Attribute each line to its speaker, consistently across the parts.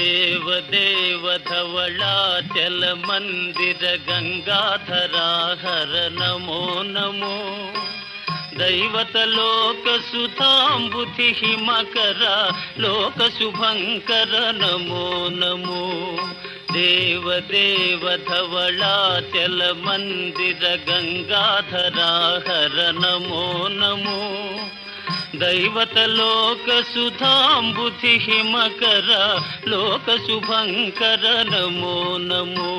Speaker 1: దేవ దేవ ధవళాచల మందిర గంగాధరాహర నమో నమో दैवतलोकसुताम्बुधि हिमकर लोकशुभङ्कर नमो नमो देव देव धवलाचल मन्दिर गङ्गाधरा हर नमो नमो दैवतलोकसुधाम्बुधि मकर लोकशुभङ्कर नमो नमो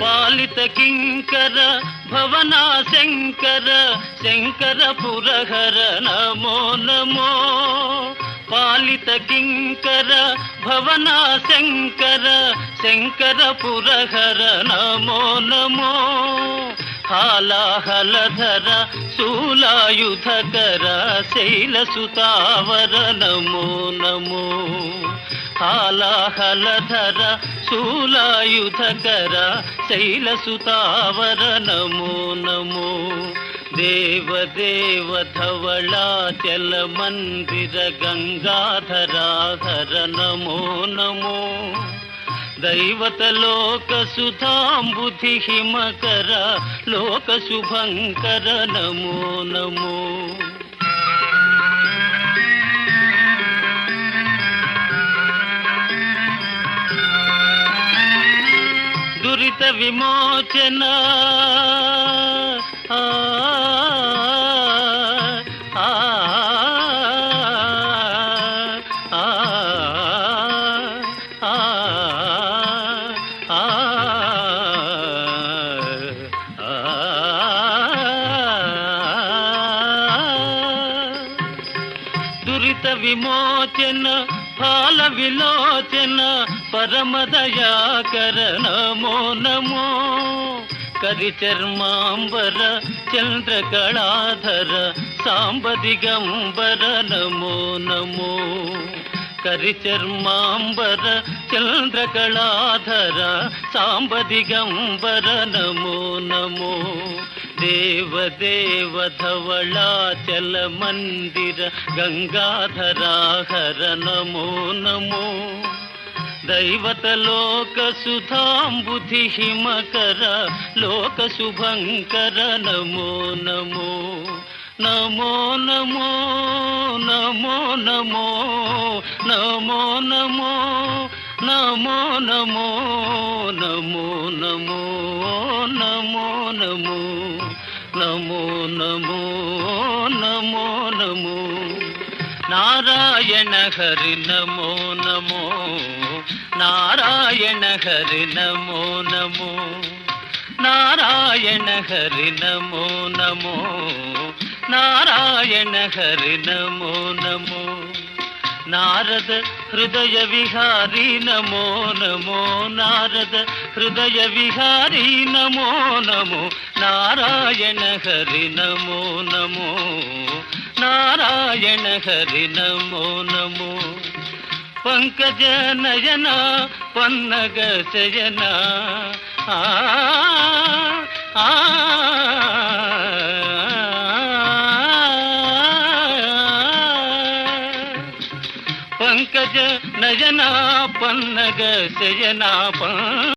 Speaker 1: पालितकिङ्कर भवनाशङ्कर शङ्करपुरहर नमो नमो కింకర కింకర భవనా శంకర శంకర పురహర నమో నమో. హాలాహలధర శూలాయుధకర శైలసుతావర నమో నమో. హాలాహలధర శూలాయుధకర శైలసుతావర నమో నమో. దేవదేవ ధవళాచల మందిర గంగాధరాధర నమో నమో దైవతలోక సుధాంబుధి హిమకర లోక శుభంకర నమో నమో దురిత విమోచనా దురిత విమోచన ఫాల విలోచన పరమదయాకర నమో నమో ಕರಿಚರ್ಮಾಂಬರ ಚಂದ್ರಕಳಾಧರ ಸಾಂಬದಿಗಂಬರ ನಮೋ ನಮೋ ಕರಿಚರ್ಮಾಂಬರ ಚಂದ್ರಕಳಾಧರ ಸಾಂಬದಿಗಂಬರ ನಮೋ ನಮೋ ದೇವದೇವ ಧವಳಾಚಲ ಮಂದಿರ ಗಂಗಾಧರಾಹರ ನಮೋ ನಮೋ దైవత లోక సుధాంబుధి హిమకర లోక శుభంకర నమో నమో నమో నమో నమో నమో నమో నమో నమో నమో నమో నమో నమో నమో నమో నమో నమో నమో నారాయణ హరి నమో నమో. నారాయణ హరి నమో నమో. నారాయణ హరి నమో నమో. నారాయణ హరి నమో నమో. నారద హృదయ విహారీ నమో నమో. నారద హృదయ విహారీ నమో నమో. నారాయణ హరి నమో నమో. నారాయణ నారాయణ హరి నమో నమో పంకజ నయన పన్నగ శయన పంకజ నయన పన్నగ శయన